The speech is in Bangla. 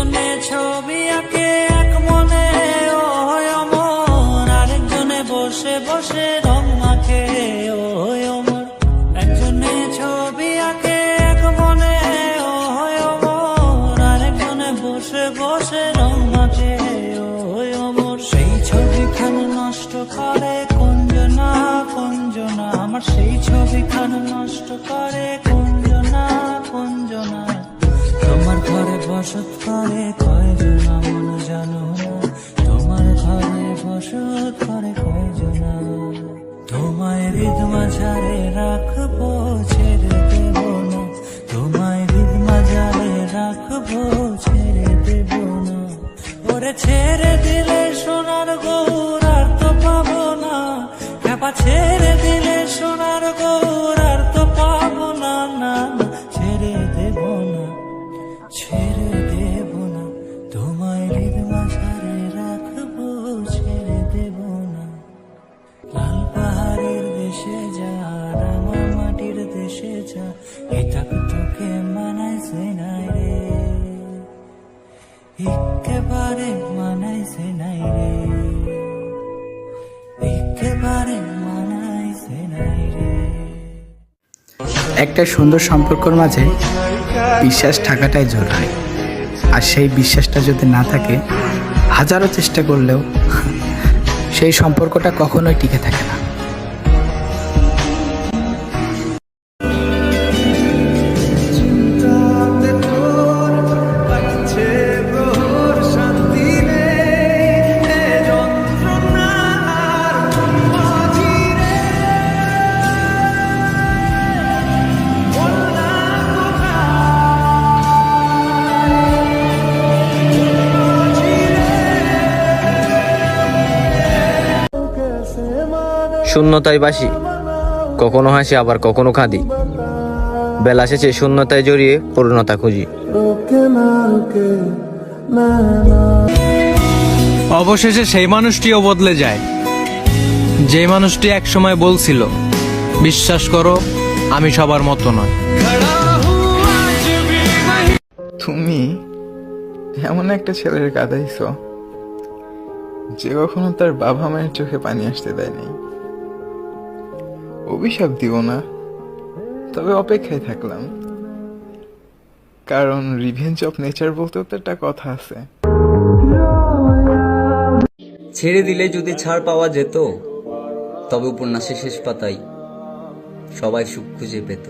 একজনে ছবি আঁকে, এক মনে ও হয় অমর। আরেকজনে বসে বসে রং মাখে ও হয় অমর। একজনে ছবি আঁকে, এক মনে ও হয় অমর। আরেকজনে বসে বসে রং মাখে ও হয় অমর। সেই ছবিখান নষ্ট করে, কুঞ্জনা কুঞ্জনা। আমার সেই ছবিখান নষ্ট করে বসত করে, কয়জনা মন জানো? তোমার ঘরে বসত করে কয়জনা? তোমায় হৃদ মাঝারে রাখব, ছেড়ে দেব না। তোমায় হৃদ মাঝারে রাখব, ছেড়ে দেব না। ওরে ছেড়ে দিলে সোনার গৌর যা রাঙা মাটির দেশে যা তোকে মানাইছে নাই রে। একেবারে মানাইছে নাই রে। একেবারে মানাইছে নাই রে। একটা সুন্দর সম্পর্কর মাঝে বিশ্বাস থাকাটাই জরুরি। আর সেই বিশ্বাসটা যদি না থাকে, হাজারো চেষ্টা করলেও সেই সম্পর্কটা কখনোই টিকে থাকে না। শূন্যতায় বাসি। কখনো হাসি আবার কখনো কাঁদি। বেলা শেষে শূন্যতায় জড়িয়ে পূর্ণতা খুঁজি। অবশেষে সেই মানুষটিও বদলে যায়। যে মানুষটি একসময় বলছিল বিশ্বাস করো আমি সবার মতো নয়। তুমি এমন একটা ছেলের কাঁদাইছ যে কখনো তার বাবা মায়ের চোখে পানি আসতে দেয়নি। অভিশাপ দিব না। তবে অপেক্ষায় থাকলাম। কারণ রিভেঞ্জ অফ নেচার বলতেও তো একটা কথা আছে। ছেড়ে দিলে যদি ছাড় পাওয়া যেত, তবে উপন্যাসের শেষ পাতায় সবাই সুখ খুঁজে পেত।